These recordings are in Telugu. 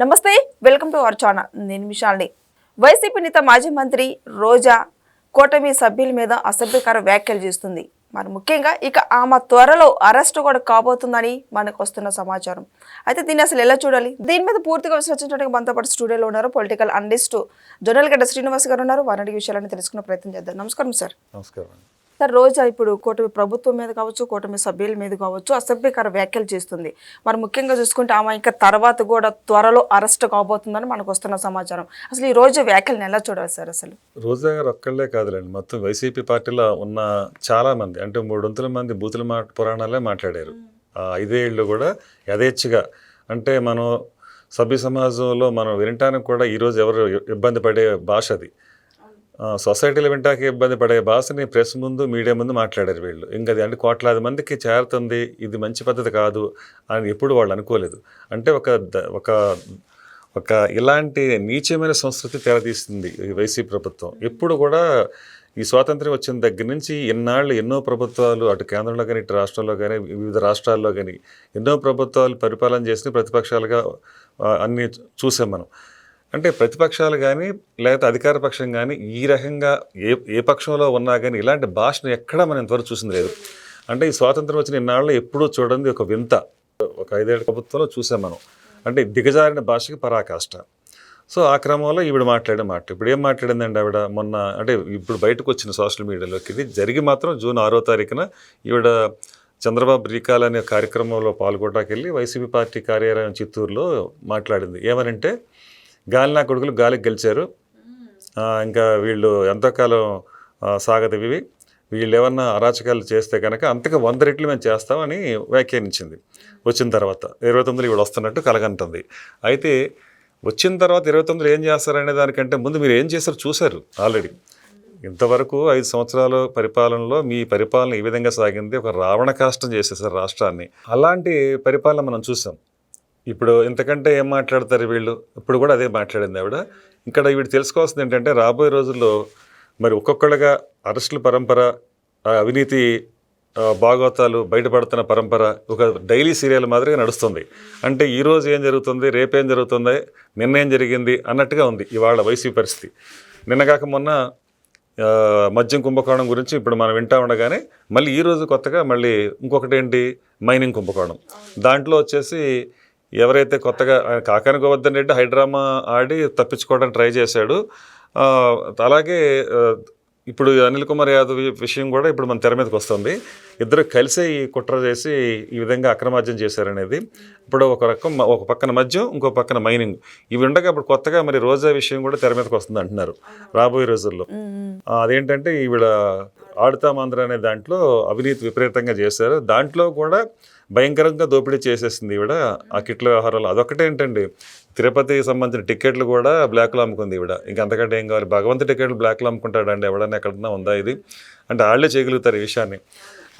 నమస్తే వెల్కమ్ టు అవర్ ఛానల్. నేను విశాల్ని. వైసీపీ నేత మాజీ మంత్రి రోజా కూటమి సభ్యుల మీద అసభ్యకర వ్యాఖ్యలు చేస్తుంది. మరి ముఖ్యంగా ఇక ఆమె త్వరలో అరెస్ట్ కూడా కాబోతుందని మనకు వస్తున్న సమాచారం. అయితే దీన్ని అసలు ఎలా చూడాలి? దీని మీద పూర్తిగా విశ్లేషించడానికి మనతో పాటు స్టూడియోలో ఉన్నారు పొలిటికల్ అనలిస్ట్ జొన్నల్ గడ్డ శ్రీనివాస్ గారు ఉన్నారు. వారి విషయాలను తెలుసుకునే ప్రయత్నం చేద్దాం. నమస్కారం సార్. నమస్కారం సార్ రోజా ఇప్పుడు కూటమి ప్రభుత్వం మీద కావచ్చు కూటమి సభ్యుల మీద కావచ్చు అసభ్యకర వ్యాఖ్యలు చేస్తుంది. మరి ముఖ్యంగా చూసుకుంటే ఆమె ఇంకా తర్వాత కూడా త్వరలో అరెస్ట్ కాబోతుందని మనకు వస్తున్న సమాచారం. అసలు ఈ రోజు వ్యాఖ్యలను ఎలా చూడాలి సార్ అసలు? రోజా గారు ఒక్కళ్ళే కాదులేండి. మొత్తం వైసీపీ పార్టీలో ఉన్న చాలా మంది అంటే మూడొంతుల మంది బూతుల మాట పురాణాలే మాట్లాడారు. ఐదేళ్ళు కూడా యథేచ్ఛగా అంటే మనం సభ్య సమాజంలో మనం వినటానికి కూడా ఈరోజు ఎవరు ఇబ్బంది పడే భాష అది. సొసైటీలో వింటానికి ఇబ్బంది పడే భాషని ప్రెస్ ముందు మీడియా ముందు మాట్లాడారు వీళ్ళు. ఇంకా అది అంటే కోట్లాది మందికి చేరుతుంది ఇది మంచి పద్ధతి కాదు అని ఎప్పుడు వాళ్ళు అనుకోలేదు. అంటే ఒక ఒక ఒక ఇలాంటి నీచమైన సంస్కృతి తెరతీస్తుంది వైసీ వైసీపీ ప్రభుత్వం. ఎప్పుడు కూడా ఈ స్వాతంత్ర్యం వచ్చిన దగ్గర నుంచి ఎన్నాళ్ళు ఎన్నో ప్రభుత్వాలు అటు కేంద్రంలో కానీ ఇటు రాష్ట్రంలో కానీ వివిధ రాష్ట్రాల్లో కానీ ఎన్నో ప్రభుత్వాలు పరిపాలన చేసి ప్రతిపక్షాలుగా అన్నీ చూసాం మనం. అంటే ప్రతిపక్షాలు కానీ లేకపోతే అధికార పక్షం కానీ ఈ రకంగా ఏ ఏ పక్షంలో ఉన్నా కానీ ఇలాంటి భాషను ఎక్కడా మనం ఇంతవరకు చూసింది లేదు. అంటే ఈ స్వాతంత్రం వచ్చిన ఇన్నాళ్ళు ఎప్పుడూ చూడండి ఒక వింత. ఒక ఐదేళ్ళ ప్రభుత్వంలో చూసాం మనం. అంటే దిగజారిన భాషకి పరాకాష్ట. సో ఆ క్రమంలో ఈవిడ మాట్లాడే మాట. ఇప్పుడు ఏం మాట్లాడిందండి ఆవిడ? మొన్న అంటే ఇప్పుడు బయటకు వచ్చిన సోషల్ మీడియాలోకి ఇది జరిగి మాత్రం జూన్ ఆరో తారీఖున ఈవిడ చంద్రబాబు రీకాల్ అనే కార్యక్రమంలో పాల్గొనడానికి వెళ్ళి వైసీపీ పార్టీ కార్యాలయం చిత్తూరులో మాట్లాడింది. ఏమనంటే గాలి నా కొడుకులు గాలికి గెలిచారు. ఇంకా వీళ్ళు ఎంతకాలం ఆ, సాగదివి వీళ్ళు ఏమన్నా అరాచకాలు చేస్తే కనుక అంతగా వంద రెట్లు మేము చేస్తామని వ్యాఖ్యానించింది. వచ్చిన తర్వాత ఇరవై తొమ్మిదిలో ఇవిడ వస్తున్నట్టు కలగంటుంది. అయితే వచ్చిన తర్వాత ఇరవై తొమ్మిదిలో ఏం చేస్తారనే దానికంటే ముందు మీరు ఏం చేశారు చూశారు ఆల్రెడీ. ఇంతవరకు ఐదు సంవత్సరాల పరిపాలనలో మీ పరిపాలన ఈ విధంగా సాగింది. ఒక రావణ కాష్టం చేసేసారు రాష్ట్రాన్ని. అలాంటి పరిపాలన మనం చూసాం. ఇప్పుడు ఇంతకంటే ఏం మాట్లాడతారు వీళ్ళు? ఇప్పుడు కూడా అదే మాట్లాడింది ఆవిడ. ఇక్కడ వీడు తెలుసుకోవాల్సింది ఏంటంటే రాబోయే రోజుల్లో మరి ఒక్కొక్కళ్ళగా అరెస్టుల పరంపర అవినీతి భాగవతాలు బయటపడుతున్న పరంపర ఒక డైలీ సీరియల్ మాదిరిగా నడుస్తుంది. అంటే ఈ రోజు ఏం జరుగుతుంది రేపేం జరుగుతుంది నిన్న ఏం జరిగింది అన్నట్టుగా ఉంది ఇవాళ వైసీపీ పరిస్థితి. నిన్నగాక మొన్న మద్యం కుంభకోణం గురించి ఇప్పుడు మనం వింటా ఉండగానే మళ్ళీ ఈరోజు కొత్తగా మళ్ళీ ఇంకొకటి ఏంటి మైనింగ్ కుంభకోణం. దాంట్లో వచ్చేసి ఎవరైతే కొత్తగా ఆయన కాకాని గోవర్ధన్ రెడ్డి హైడ్రామా ఆడి తప్పించుకోవడానికి ట్రై చేశాడు. అలాగే ఇప్పుడు అనిల్ కుమార్ యాదవ్ విషయం కూడా ఇప్పుడు మన తెర మీదకి వస్తుంది. ఇద్దరు కలిసే ఈ కుట్ర చేసి ఈ విధంగా అక్రమార్జన చేశారనేది. ఇప్పుడు ఒక రకం ఒక పక్కన మద్యం ఇంకో పక్కన మైనింగ్. ఇవి ఉండగా ఇప్పుడు కొత్తగా మరి రోజా విషయం కూడా తెర మీదకి వస్తుంది అంటున్నారు రాబోయే రోజుల్లో. అదేంటంటే ఈవిడ ఆడుతామాంధ్ర అనే దాంట్లో అవినీతి విపరీతంగా చేశారు. దాంట్లో కూడా భయంకరంగా దోపిడీ చేసేసింది ఈవిడ. ఆ కిట్ల వ్యవహారాలు అదొకటే ఏంటండి? తిరుపతికి సంబంధించిన టికెట్లు కూడా బ్లాక్లో అమ్ముకుంది ఈవిడ. ఇంకా అంతకంటే ఏం కావాలి? భగవంతు టికెట్లు బ్లాక్లో అమ్ముకుంటాడండి ఎవడన్నా ఎక్కడన్నా ఉందా ఇది? అంటే వాళ్ళే చేయగలుగుతారు ఈ విషయాన్ని.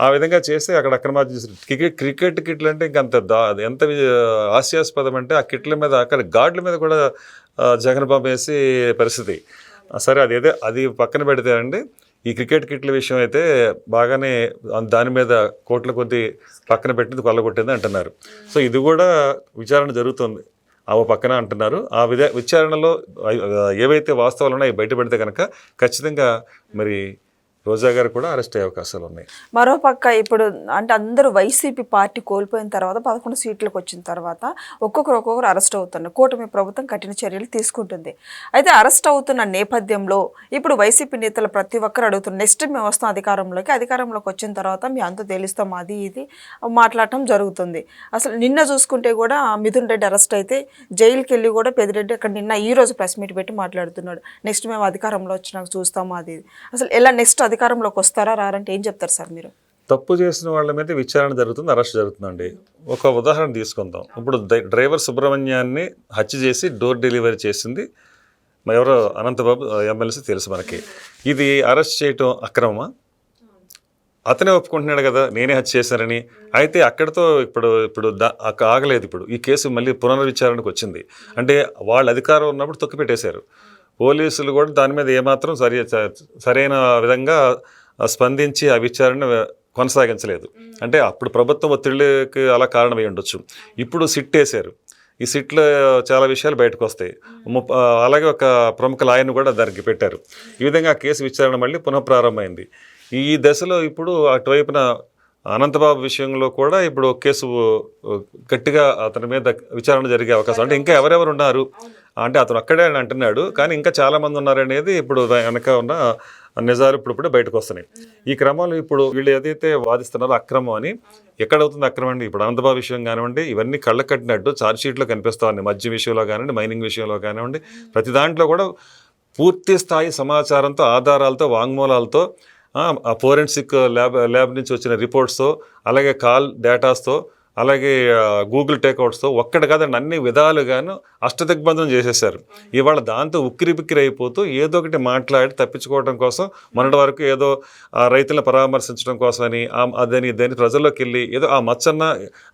ఆ విధంగా చేస్తే అక్కడ చేశారు క్రికెట్ క్రికెట్ కిట్లు అంటే ఇంకా అంత దా ఎంత హాస్యాస్పదం అంటే ఆ కిట్ల మీద అక్కడ గాడ్ల మీద కూడా జగన్ బాబు వేసి పరిస్థితి. సరే అది ఏదో అది పక్కన పెడితే అండి ఈ క్రికెట్ కిట్ల విషయం అయితే బాగానే దాని మీద కోట్ల కొద్ది పక్కన పెట్టింది కొల్లగొట్టింది అంటున్నారు. సో ఇది కూడా విచారణ జరుగుతుంది. ఆ ఓ పక్కన అంటున్నారు. ఆ విధ విచారణలో ఏవైతే వాస్తవాలు ఉన్నాయో అవి బయటపడితే కనుక ఖచ్చితంగా మరి రోజా గారు కూడా అరెస్ట్ అయ్యే అవకాశాలు ఉన్నాయి. మరోపక్క ఇప్పుడు అంటే అందరూ వైసీపీ పార్టీ కోల్పోయిన తర్వాత పదకొండు సీట్లకు వచ్చిన తర్వాత ఒక్కొక్కరు ఒక్కొక్కరు అరెస్ట్ అవుతున్నారు. కూటమి ప్రభుత్వం కఠిన చర్యలు తీసుకుంటుంది. అయితే అరెస్ట్ అవుతున్న నేపథ్యంలో ఇప్పుడు వైసీపీ నేతలు ప్రతి ఒక్కరు అడుగుతున్నారు నెక్స్ట్ మేము వస్తాం అధికారంలోకి అధికారంలోకి వచ్చిన తర్వాత మీ అంత తెలుస్తాం అది ఇది మాట్లాడటం జరుగుతుంది. అసలు నిన్న చూసుకుంటే కూడా మిథున్ రెడ్డి అరెస్ట్ అయితే జైలుకి వెళ్ళి కూడా పెదిరెడ్డి అక్కడ నిన్న ఈ రోజు ప్రెస్ మీట్ పెట్టి మాట్లాడుతున్నాడు. నెక్స్ట్ మేము అధికారంలో వచ్చినాక చూస్తాం అది అసలు ఎలా నెక్స్ట్ అధికారంలోకి వస్తారా రారంటే ఏం చెప్తారు సార్ మీరు? తప్పు చేసిన వాళ్ళ మీద విచారణ జరుగుతుంది అరెస్ట్ జరుగుతుందండి. ఒక ఉదాహరణ తీసుకుందాం. ఇప్పుడు డ్రై- డ్రైవర్ సుబ్రహ్మణ్యాన్ని హత్య చేసి డోర్ డెలివరీ చేసింది మా ఎవరో అనంతబాబు ఎమ్మెల్సీ తెలుసు మనకి. ఇది అరెస్ట్ చేయటం అక్రమమా? అతనే ఒప్పుకుంటున్నాడు కదా నేనే హత్య చేశానని. అయితే అక్కడితో ఇప్పుడు ఇప్పుడు ఆగలేదు ఇప్పుడు. ఈ కేసు మళ్ళీ పునర్విచారణకు వచ్చింది. అంటే వాళ్ళ అధికారం ఉన్నప్పుడు తొక్కిపెట్టేశారు. పోలీసులు కూడా దాని మీద ఏమాత్రం సరి సరైన విధంగా స్పందించి ఆ విచారణ కొనసాగించలేదు. అంటే అప్పుడు ప్రభుత్వం ఒత్తిడికి అలా కారణమై ఉండొచ్చు. ఇప్పుడు సిట్ వేశారు. ఈ సిట్లో చాలా విషయాలు బయటకు వస్తాయి అలాగే ఒక ప్రముఖ లాయర్ని కూడా దానికి పెట్టారు. ఈ విధంగా ఆ కేసు విచారణ మళ్ళీ పునఃప్రారంభమైంది ఈ దశలో ఇప్పుడు అటువైపున అనంతబాబు విషయంలో కూడా ఇప్పుడు కేసు గట్టిగా అతని మీద విచారణ జరిగే అవకాశం. అంటే ఇంకా ఎవరెవరు ఉన్నారు అంటే అతను అక్కడే అని అంటున్నాడు. కానీ ఇంకా చాలామంది ఉన్నారనేది ఇప్పుడు దా- వెనక ఉన్న నిజాలు ఇప్పుడు ఇప్పుడే బయటకు వస్తున్నాయి. ఈ క్రమంలో ఇప్పుడు వీళ్ళు ఏదైతే వాదిస్తున్నారో అక్రమం అని ఎక్కడవుతుంది అక్రమం అండి? ఇప్పుడు అనంతబాబు విషయం కానివ్వండి ఇవన్నీ కళ్ళ కట్టినట్టు ఛార్జ్షీట్లో కనిపిస్తా ఉన్నాయి మద్యం విషయంలో కానివ్వండి మైనింగ్ విషయంలో కానివ్వండి. ప్రతి దాంట్లో కూడా పూర్తి స్థాయి సమాచారంతో ఆధారాలతో వాంగ్మూలాలతో ఆ ఫోరెన్సిక్ ల్యాబ్ ల్యాబ్ నుంచి వచ్చిన రిపోర్ట్స్తో అలాగే కాల్ డేటాస్తో అలాగే గూగుల్ టేక్అవుట్స్తో ఒక్కడ కాదండి అన్ని విధాలుగాను అష్టదిగ్బంధం చేసేసారు ఇవాళ దాంతో ఉక్కిరి బిక్కిరి అయిపోతూ ఏదో ఒకటి మాట్లాడి తప్పించుకోవడం కోసం మొన్నటి వరకు ఏదో రైతులను పరామర్శించడం కోసమని అదని ఇదని ప్రజల్లోకి వెళ్ళి ఏదో ఆ మచ్చన్న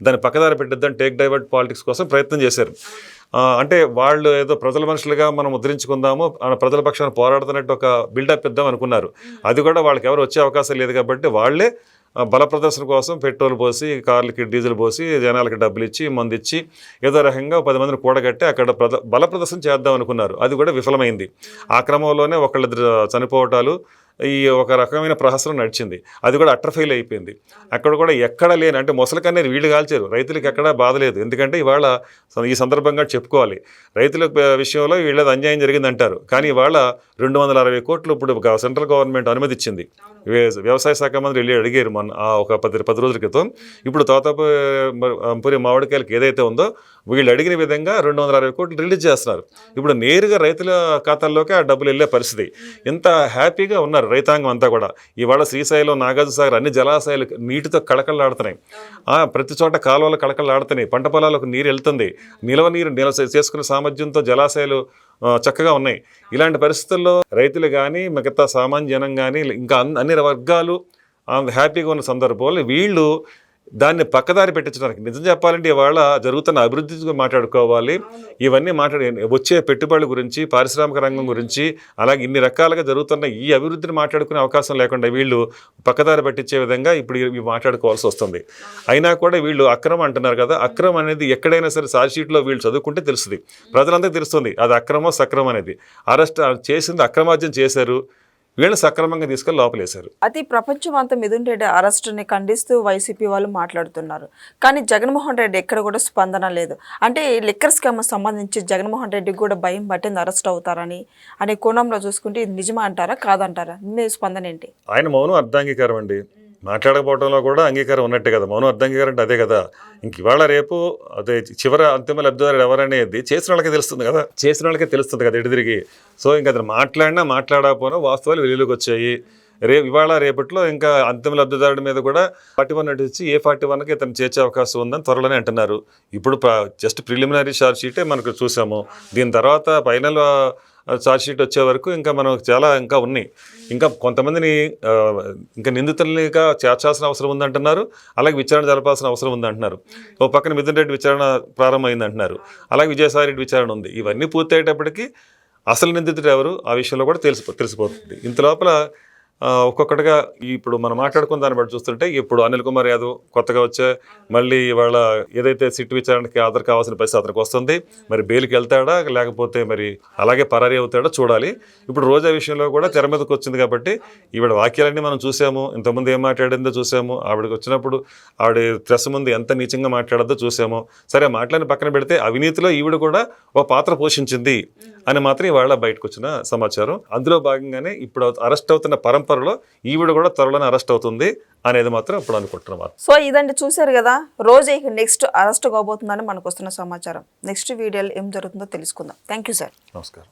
దాన్ని పక్కదారి పెట్టిద్దని టేక్ డైవర్ట్ పాలిటిక్స్ కోసం ప్రయత్నం చేశారు. అంటే వాళ్ళు ఏదో ప్రజల మనుషులుగా మనం ముద్రించుకుందాము ఆ ప్రజల పక్షాన పోరాడుతున్నట్టు ఒక బిల్డప్ ఇద్దాం అనుకున్నారు. అది కూడా వాళ్ళకి ఎవరు వచ్చే అవకాశం లేదు కాబట్టి వాళ్ళే బల ప్రదర్శన కోసం పెట్రోల్ పోసి కార్లకి డీజిల్ పోసి జనాలకి డబ్బులు ఇచ్చి మందు ఇచ్చి ఏదో రకంగా పది మందిని కూడగట్టి అక్కడ ప్రద బల ప్రదర్శన చేద్దాం అనుకున్నారు. అది కూడా విఫలమైంది. ఆ క్రమంలోనే ఒకళ్ళిద్దరు చనిపోవటాలు ఈ ఒక రకమైన ప్రహసనం నడిచింది. అది కూడా అట్టర్ ఫెయిల్ అయిపోయింది. అక్కడ కూడా ఎక్కడ లేని అంటే మొసలి వీళ్ళు కాల్చారు. రైతులకు ఎక్కడా బాధ లేదు. ఎందుకంటే ఇవాళ ఈ సందర్భంగా చెప్పుకోవాలి. రైతుల విషయంలో వీళ్ళది అన్యాయం జరిగింది అంటారు కానీ ఇవాళ రెండు వందల అరవై కోట్లు ఇప్పుడు సెంట్రల్ గవర్నమెంట్ అనుమతి ఇచ్చింది వ్యవసాయ శాఖ మంత్రి వెళ్ళి అడిగారు మొన్న ఒక పది పది రోజుల క్రితం. ఇప్పుడు తోతపురి మామిడికాయలకి ఏదైతే ఉందో వీళ్ళు అడిగిన విధంగా రెండు వందల అరవై కోట్లు రిలీజ్ చేస్తున్నారు. ఇప్పుడు నేరుగా రైతుల ఖాతాల్లోకి ఆ డబ్బులు వెళ్ళే పరిస్థితి. ఇంత హ్యాపీగా ఉన్నారు. రైతాంగం అంతా కూడా. ఇవాళ శ్రీశైలం నాగార్జున సాగర్ అన్ని జలాశయాలు నీటితో కళకళలాడుతున్నాయి. ప్రతి చోట కాలువలు కళకళలాడుతున్నాయి. పంట పొలాలకు నీరు వెళ్తుంది. నిలవ నీరు నిల్వ చేసుకునే సామర్థ్యంతో జలాశయాలు చక్కగా ఉన్నాయి. ఇలాంటి పరిస్థితుల్లో రైతులు కానీ మిగతా సామాన్య జనం కానీ ఇంకా అన్ని- అన్ని వర్గాలు హ్యాపీగా ఉన్న సందర్భంలో వీళ్ళు దాన్ని పక్కదారి పెట్టించడానికి. నిజం చెప్పాలంటే ఇవాళ జరుగుతున్న అభివృద్ధి మాట్లాడుకోవాలి. ఇవన్నీ మాట్లాడి వచ్చే పెట్టుబడుల గురించి పారిశ్రామిక రంగం గురించి అలాగే ఇన్ని రకాలుగా జరుగుతున్న ఈ అభివృద్ధిని మాట్లాడుకునే అవకాశం లేకుండా వీళ్ళు పక్కదారి పట్టించే విధంగా ఇప్పుడు ఇవి మాట్లాడుకోవాల్సి వస్తుంది. అయినా కూడా వీళ్ళు అక్రమం అంటున్నారు కదా అక్రమం అనేది ఎక్కడైనా సరే షీట్లో వీళ్ళు చదువుకుంటే తెలుస్తుంది. ప్రజలంతా తెలుస్తుంది అది అక్రమం సక్రమం అనేది. అరెస్ట్ చేసింది అక్రమార్జన చేశారు. వీళ్ళు సక్రమంగా తీసుకెళ్ళి లోపలేశారు. అది ప్రపంచం అంతా మిథున్ రెడ్డి అరెస్ట్ని ఖండిస్తూ వైసీపీ వాళ్ళు మాట్లాడుతున్నారు. కానీ జగన్మోహన్ రెడ్డి ఎక్కడ కూడా స్పందన లేదు. అంటే లిక్కర్ స్కామ్ సంబంధించి జగన్మోహన్ రెడ్డికి కూడా భయం పట్టింది అరెస్ట్ అవుతారని. అనే కోణంలో చూసుకుంటే ఇది నిజమా అంటారా? కాదంటారా? మీ స్పందన ఏంటి? ఆయన మౌనం అర్ధాంగీకారం అండి మాట్లాడకపోవడంలో కూడా అంగీకారం ఉన్నట్టే కదా. మౌనం అర్ధాంగీకారం అంటే అదే కదా. ఇంక ఇవాళ రేపు అదే చివర అంతిమ లబ్ధిదారుడు ఎవరనేది చేసిన వాళ్ళకే తెలుస్తుంది కదా. చేసిన వాళ్ళకే తెలుస్తుంది కదా ఎటు తిరిగి. సో ఇంకా అతను మాట్లాడినా మాట్లాడకపోయినా వాస్తవాలు వెలుగులోకి వచ్చాయి. రే ఇవాళ రేపట్లో ఇంకా అంతిమ లబ్ధిదారుడి మీద కూడా ఫార్టీ వన్ నటించి ఏ ఫార్టీ వన్కి ఇతను చేర్చే అవకాశం ఉందని త్వరలోనే అంటున్నారు. ఇప్పుడు జస్ట్ ప్రిలిమినరీ ఛార్జ్ షీటే మనకు చూసాము. దీని తర్వాత ఫైనల్ చార్జ్ షీట్ వచ్చే వరకు ఇంకా మనం చాలా ఇంకా ఉన్నాయి. ఇంకా కొంతమందిని ఇంకా నిందితులనిగా చేర్చాల్సిన అవసరం ఉందంటున్నారు. అలాగే విచారణ జరపాల్సిన అవసరం ఉందంటున్నారు. ఓ పక్కన మిథున్ రెడ్డి విచారణ ప్రారంభమైంది అంటున్నారు అలాగే విజయసాయి రెడ్డి విచారణ ఉంది. ఇవన్నీ పూర్తయ్యేటప్పటికి అసలు నిందితుడు ఎవరు? ఆ విషయంలో కూడా తెలిసి తెలిసిపోతుంది. ఇంత లోపల ఒక్కొక్కటిగా ఇప్పుడు మనం మాట్లాడుకున్న దాన్ని బట్టి చూస్తుంటే ఇప్పుడు అనిల్ కుమార్ యాదవ్ కొత్తగా వచ్చే మళ్ళీ ఇవాళ ఏదైతే సిట్ విచారణకి హాజరు కావాల్సిన పరిస్థితి అతనికి వస్తుంది మరి బెయిల్కి వెళ్తాడా లేకపోతే మరి అలాగే పరారీ అవుతాడో చూడాలి. ఇప్పుడు రోజా విషయంలో కూడా తెర మీదకి వచ్చింది కాబట్టి ఈవిడ వాక్యాలన్నీ మనం చూసాము ఇంతకుముందు ఏం మాట్లాడిందో చూసాము ఆవిడకి వచ్చినప్పుడు ఆవిడ ప్రెస్ ముందు ఎంత నీచంగా మాట్లాడద్దో చూసాము. సరే మాట్లాడిన పక్కన పెడితే అవినీతిలో ఈవిడ కూడా ఒక పాత్ర పోషించింది. అని మాత్రం ఇవాళ బయటకు వచ్చిన సమాచారం. అందులో భాగంగానే ఇప్పుడు అరెస్ట్ అవుతున్న పరంపరలో ఈవిడ కూడా త్వరలోనే అరెస్ట్ అవుతుంది అనేది మాత్రం ఇప్పుడు అనుకుంటున్నాం సో ఇదండి చూశారు కదా రోజు ఇక నెక్స్ట్ అరెస్ట్ కాబోతుందని మనకు వస్తున్న సమాచారం. నెక్స్ట్ వీడియోలో ఏం జరుగుతుందో తెలుసుకుందాం. థ్యాంక్ యూ సార్ నమస్కారం.